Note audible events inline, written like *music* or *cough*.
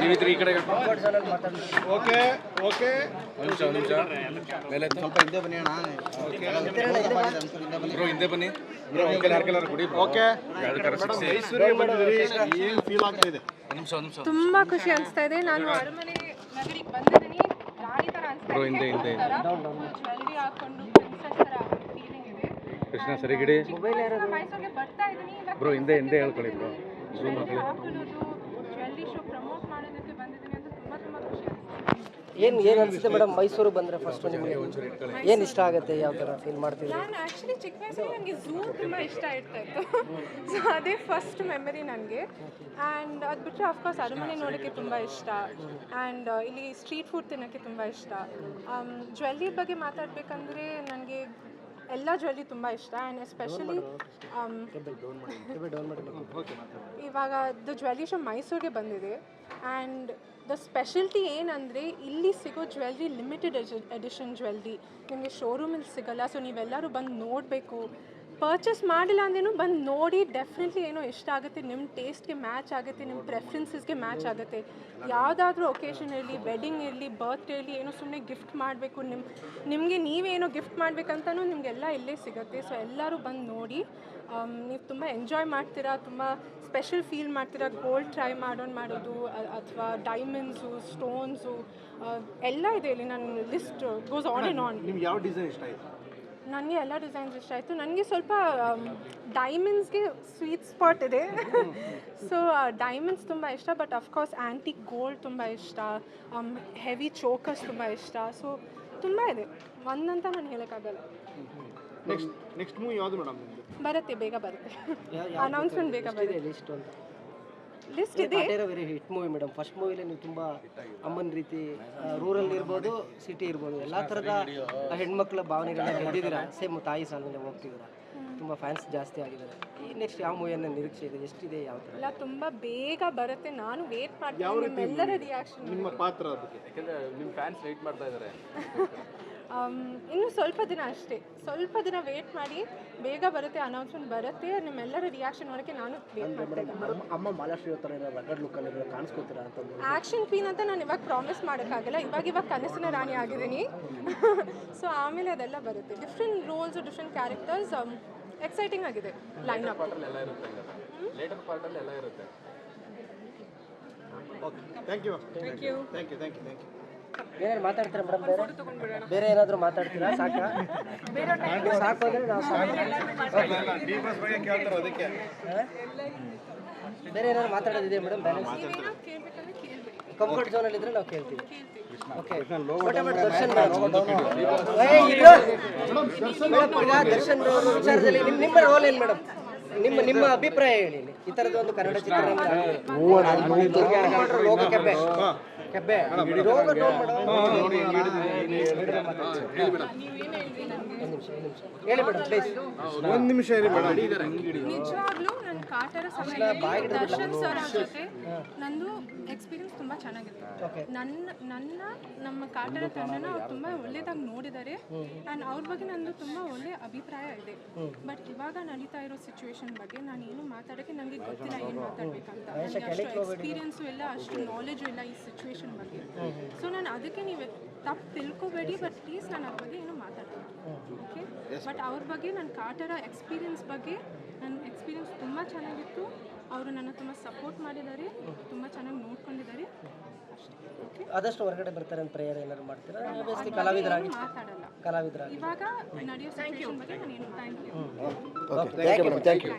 ನೀವಿದ್ರಿ ಈ ಕಡೆ okay okay. ಒಂದು ನಿಮಿಷ ನಿಮಿಷ. ಮೇಲೆ ಸ್ವಲ್ಪ ಹಿಂದೆ ಬನ್ನಿ ಅಣ್ಣ. ಬ್ರೋ ಹಿಂದೆ ಬನ್ನಿ. ಬ್ರೋ ಅಂಕಲ್ ಯಾರ್ಕೆಲ್ಲಾರು ಕೊಡಿ ಓಕೆ. ಎರಡು ಕಡೆ ಸಿಕ್ಸಿ ಏನು ಫೀಲ್ ಆಗ್ತಿದೆ ಒಂದು ನಿಮಿಷ ನಿಮಿಷ ತುಂಬಾ ಖುಷಿ ಅನಿಸ್ತಾ ಇದೆ. ನಾನು ಅರಮನೆ ನಗರಿಗೆ ಬಂದಿದ್ದೀನಿ. ರಾಣಿ ತರ ಅನಿಸ್ತಾ ಹಿಂದೆ, ಹಿಂದೆ. ಜ್ಯುವೆಲ್ರಿ ಹಾಕೊಂಡು ಪ್ರಿನ್ಸೆಸ್ ತರ ಫೀಲಿಂಗ್ ಇದೆ. ಕೃಷ್ಣ ಸರಿಗಿಡಿ. ಮೈಸೂರಿಗೆ ಬರ್ತಾ ಇದ್ದೀನಿ. ಬ್ರೋ ಹಿಂದೆ ಹಿಂದೆ ಹೇಳ್ಕೊಳ್ಳಿ ಬ್ರೋ. ಝೂಮ್ ಹಾಕೊಳ್ಳಿ ಏನು ಏನು ಅನಿಸುತ್ತೆ ಮೇಡಮ್ ಮೈಸೂರು ಬಂದರೆ ಫಸ್ಟ್ ನಿಮಗೆ ಏನು ಇಷ್ಟ ಆಗುತ್ತೆ ಯಾವ ಥರ ಫೀಲ್ ಮಾಡ್ತೀವಿ ನಾನು ಆ್ಯಕ್ಚುಲಿ ಚಿಕ್ಕ ವಯಸ್ಸಲ್ಲಿ ನನಗೆ ಝೂ ತುಂಬ ಇಷ್ಟ ಇರ್ತಾ ಇತ್ತು. *laughs* ಸೊ ಅದೇ ಫಸ್ಟ್ ಮೆಮರಿ ನನಗೆ ಆ್ಯಂಡ್ ಅದು ಬಿಟ್ಟರೆ ಅಫ್ಕೋರ್ಸ್ ಅರಮನೆ ನೋಡೋಕ್ಕೆ ತುಂಬ ಇಷ್ಟ. ಆ್ಯಂಡ್ ಇಲ್ಲಿ ಸ್ಟ್ರೀಟ್ ಫುಡ್ ತಿನ್ನೋಕ್ಕೆ ತುಂಬ ಇಷ್ಟ. ಜ್ಯುವೆಲ್ಲರಿ ಬಗ್ಗೆ ಮಾತಾಡಬೇಕಂದ್ರೆ ನನಗೆ ಎಲ್ಲ ಜ್ಯುವೆಲ್ರಿ ತುಂಬ ಇಷ್ಟ ಆ್ಯಂಡ್ ಎಸ್ಪೆಷಲಿ ಮಾಡಿ ಇವಾಗ ದ ಜ್ಯುವೆಲ್ರಿ ಶೋ ಮೈಸೂರಿಗೆ ಬಂದಿದೆ ಆ್ಯಂಡ್ ದ ಸ್ಪೆಷಲ್ಟಿ ಏನಂದರೆ ಇಲ್ಲಿ ಸಿಗೋ ಜ್ಯುವೆಲ್ರಿ ಲಿಮಿಟೆಡ್ ಎಡಿಷನ್ ಜ್ಯುವೆಲ್ರಿ ನಿಮಗೆ ಶೋರೂಮಲ್ಲಿ ಸಿಗಲ್ಲ ಸೊ ನೀವೆಲ್ಲರೂ ಬಂದು ನೋಡಬೇಕು. ಪರ್ಚೇಸ್ ಮಾಡಿಲ್ಲ ಅಂದೇನು ಬಂದು ನೋಡಿ ಡೆಫಿನೆಟ್ಲಿ ಏನೋ ಇಷ್ಟ ಆಗುತ್ತೆ. ನಿಮ್ಮ ಟೇಸ್ಟ್ಗೆ ಮ್ಯಾಚ್ ಆಗುತ್ತೆ ನಿಮ್ಮ ಪ್ರೆಫ್ರೆನ್ಸಸ್ಗೆ ಮ್ಯಾಚ್ ಆಗುತ್ತೆ. ಯಾವುದಾದ್ರೂ ಒಕೇಶನ್ ಇರಲಿ ವೆಡ್ಡಿಂಗ್ ಇರಲಿ ಬರ್ತ್ಡೇ ಇರಲಿ, ಏನೋ ಸುಮ್ಮನೆ ಗಿಫ್ಟ್ ಮಾಡಬೇಕು. ನಿಮ್ಮ ನಿಮಗೆ ನೀವೇನೋ ಗಿಫ್ಟ್ ಮಾಡಬೇಕಂತನೂ ನಿಮಗೆಲ್ಲ ಇಲ್ಲೇ ಸಿಗುತ್ತೆ. ಸೊ ಎಲ್ಲರೂ ಬಂದು ನೋಡಿ ನೀವು ತುಂಬ ಎಂಜಾಯ್ ಮಾಡ್ತೀರಾ, ತುಂಬ ಸ್ಪೆಷಲ್ ಫೀಲ್ ಮಾಡ್ತೀರಾ ಗೋಲ್ಡ್ ಟ್ರೈ ಮಾಡೋಣ ಮಾಡೋದು ಅಥವಾ ಡೈಮಂಡ್ಸು ಸ್ಟೋನ್ಸು ಎಲ್ಲ ಇದೆ ಇಲ್ಲಿ. ನನ್ನ list goes on and on ನಿಮ್ಗೆ ಯಾವ ಡಿಸೈನ್ ಇಷ್ಟ ಆಯ್ತು? ನನಗೆ ಎಲ್ಲ ಡಿಸೈನ್ಸ್ ಇಷ್ಟ ಆಯಿತು. ನನಗೆ ಸ್ವಲ್ಪ ಡೈಮಂಡ್ಸ್ಗೆ ಸ್ವೀಟ್ ಸ್ಪಾಟ್ ಇದೆ. ಸೊ ಡೈಮಂಡ್ಸ್ ತುಂಬ ಇಷ್ಟ ಬಟ್ ಅಫ್ಕೋರ್ಸ್ ಆ್ಯಂಟಿಕ್ ಗೋಲ್ಡ್ ತುಂಬ ಇಷ್ಟ. ಹೆವಿ ಚೋಕರ್ಸ್ ತುಂಬ ಇಷ್ಟ. ಸೊ ತುಂಬ ಇದೆ. ಒಂದಂತ ನಾನು ಹೇಳೋಕ್ಕಾಗಲ್ಲ. ನೆಕ್ಸ್ಟ್ ನೆಕ್ಸ್ಟ್ ಮೂವಿ ಯಾವುದು ಮೇಡಮ್ ಬರುತ್ತೆ ಬೇಗ ಬರುತ್ತೆ. ಅನೌನ್ಸ್ಮೆಂಟ್ ಬೇಗ ಬರುತ್ತೆ. ಲಿಸ್ಟ್ ಅಂತ ಲಿಸ್ಟ್ ಇದೆ very hit movie madam first ಮೂವಿಲಿ ನೀವು ತುಂಬ ಅಮ್ಮನ ರೀತಿ ರೂರಲ್ ಇರ್ಬೋದು ಸಿಟಿ ಇರ್ಬೋದು ಎಲ್ಲ ಥರದ ಹೆಣ್ಮಕ್ಳ ಭಾವನೆಗಳನ್ನ ಗೆದ್ದಿದ್ದೀರಾ? ಸೇಮ್ ತಾಯಿ ಸಾಲಿನಲ್ಲಿ ಹೋಗ್ತಿದ್ದೀರಾ? ತುಂಬ ಫ್ಯಾನ್ಸ್ ಜಾಸ್ತಿ ಆಗಿದ್ದಾರೆ. ಈ ನೆಕ್ಸ್ಟ್ ಯಾವ ಮೂವಿಯನ್ನು ನಿರೀಕ್ಷೆ ಇದೆ? ಎಷ್ಟಿದೆ ಯಾವ ಥರ ಎಲ್ಲ ತುಂಬ ಬೇಗ ಬರುತ್ತೆ. ನಾನು ವೇಟ್ ಮಾಡ್ತೀನಿ. ಎಲ್ಲರ ರಿಯಾಕ್ಷನ್ ನಿಮ್ಮ ಪಾತ್ರ ಅದಕ್ಕೆ? ಯಾಕಂದ್ರೆ ನಿಮ್ಮ ಫ್ಯಾನ್ಸ್ ವೇಟ್ ಮಾಡ್ತಾ ಇದ್ದಾರೆ *laughs* ಇನ್ನು ಸ್ವಲ್ಪ ದಿನ ಅಷ್ಟೇ. ಸ್ವಲ್ಪ ದಿನ ವೇಟ್ ಮಾಡಿ ಬೇಗ ಬರುತ್ತೆ ಅನೌನ್ಸ್ಮೆಂಟ್ ಬರುತ್ತೆ ನಿಮ್ಮೆಲ್ಲರ ರಿಯಾಕ್ಷನ್ ನೋಡೋಕ್ಕೆ ನಾನು ವೇಟ್ ಅಂತಂದು ಆ್ಯಕ್ಷನ್ ಕ್ವೀನ್ ಅಂತ ನಾನು ಇವಾಗ ಪ್ರಾಮಿಸ್ ಮಾಡೋಕ್ಕಾಗಲ್ಲ. ಇವಾಗ ಇವಾಗ ಕನಸಿನ ರಾಣಿ ಆಗಿದ್ದೀನಿ. ಸೊ ಆಮೇಲೆ ಅದೆಲ್ಲ ಬರುತ್ತೆ. Different roles different characters exciting ಆಗಿದೆ ಲೈನ್ ಅಪ್ ಎಲ್ಲ ಇರುತ್ತೆ ಲೇಟರ್ ಪಾರ್ಟಲ್ಲಿ ಎಲ್ಲ ಇರುತ್ತೆ. Okay thank you thank you thank you thank you ಏನೇನು ಮಾತಾಡ್ತೀರಾ ಮೇಡಮ್ ಬೇರೆ? ಬೇರೆ ಏನಾದರೂ ಮಾತಾಡ್ತೀರಾ? ಸಾಕಾ? ಸಾಕು ಅಂದರೆ ನಾವು ಸಾಕು. ಡಿ ಬಸ್ ಬಗ್ಗೆ ಕೇಳ್ತಾರೆ ಅದಕ್ಕೆ? ಬೇರೆ ಏನಾದ್ರು ಮಾತಾಡೋದಿದೆ ಮೇಡಮ್ ಬ್ಯಾಲೆನ್ಸ್ ಕೇಳಬೇಕಂದ್ರೆ ಕೇಳ್ಬಿಡಿ. ಕಂಫರ್ಟ್ ಝೋನ್ ಅಲ್ಲಿ ಇದ್ರೆ ನಾವು ಕೇಳ್ತೀವಿ. ಓಕೆ ದರ್ಶನ್ ದರ್ಶನ್ ವಿಚಾರದಲ್ಲಿ ನಿಮ್ಮ ನಿಮ್ಮ ರೋಲ್ ಏನು ಮೇಡಮ್ ನಿಮ್ಮ ನಿಮ್ಮ ಅಭಿಪ್ರಾಯ ಹೇಳಿ. ಈ ಥರದ ಒಂದು ಕನ್ನಡ ಚಿತ್ರರಂಗ. ಲೋಕ ಕೆಬ್ಬೆ. ಕೆಬ್ಬೆ. ರೋಗ ನೋಡ್ ಮೇಡಮ್. ಒಂದ್ ನಿಮಿಷ ಒಂದ್ ನಿಮಿಷ. ಹೇಳಿ ಮೇಡಮ್ ಪ್ಲೀಸ್ ಒಂದು ನಿಮಿಷ ಇರಿ ಮೇಡಮ್. ನಿಜವಾಗ್ಲೂ ನನ್ನ ಕಾಟರ ಸಮಯದಲ್ಲಿ ದರ್ಶನ್ ಸರ್ ಜೊತೆ. ನಂದು ಎಕ್ಸ್ಪೀರಿಯನ್ಸ್ ತುಂಬಾ ಚೆನ್ನಾಗಿತ್ತು. ನನ್ನ ನನ್ನ ನಮ್ಮ ಕಾಟರ ತಂಡನ ಅವ್ರು ತುಂಬಾ ಒಳ್ಳೇದಾಗಿ ನೋಡಿದ್ದಾರೆ ಆ್ಯಂಡ್ ಅವ್ರ ಬಗ್ಗೆ ನಂದು ತುಂಬ ಒಳ್ಳೆ ಅಭಿಪ್ರಾಯ ಇದೆ. ಬಟ್ ಇವಾಗ ನಡೀತಾ ಇರೋ ಸಿಚುವೇಶನ್ ಬಗ್ಗೆ ನಾನು ಏನು ಮಾತಾಡಕ್ಕೆ ನನಗೆ ಗೊತ್ತಿಲ್ಲ ಏನು ಮಾತಾಡ್ಬೇಕಂತ. ನನಗೆ ಅಷ್ಟು ಎಕ್ಸ್ಪೀರಿಯನ್ಸು ಇಲ್ಲ ಅಷ್ಟು ನಾಲೆಜು ಇಲ್ಲ ಈ ಸಿಚುವೇಶನ್ ಬಗ್ಗೆ. ಸೊ ನಾನು ಅದಕ್ಕೆ ನೀವು ತಪ್ಪು ತಿಳ್ಕೊಬೇಡಿ ಬಟ್ ಪ್ಲೀಸ್ ನಾನು ಅವ್ರ ಬಗ್ಗೆ ಏನು ಮಾತಾಡ್ತೀನಿ ಓಕೆ ಬಟ್ ಅವ್ರ ಬಗ್ಗೆ ನನ್ನ ಕಾಟರ ಎಕ್ಸ್ಪೀರಿಯನ್ಸ್ ಬಗ್ಗೆ ನನ್ನ ತುಂಬ ಚೆನ್ನಾಗಿತ್ತು. ಅವರು ನನ್ನ ತುಂಬ ಸಪೋರ್ಟ್ ಮಾಡಿದ್ದಾರೆ. ತುಂಬ ಚೆನ್ನಾಗಿ ನೋಡ್ಕೊಂಡಿದ್ದಾರೆ. ಆದಷ್ಟು ಹೊರಗಡೆ ಬರ್ತಾರೆ ಅಂತ ಪ್ರೇಯರ್ ಏನಾದ್ರು ಮಾಡ್ತೀರಾ? ಆಬ್ವಿಯಸ್ಲಿ ಕಲಾವಿದರಾಗಿ. ಮಾತಾಡಲ್ಲ. ಕಲಾವಿದರಾಗಿ. ಇವಾಗ ನಡೆಯೋ ಬಗ್ಗೆ ನಾನು ಏನು thank you thank you thank you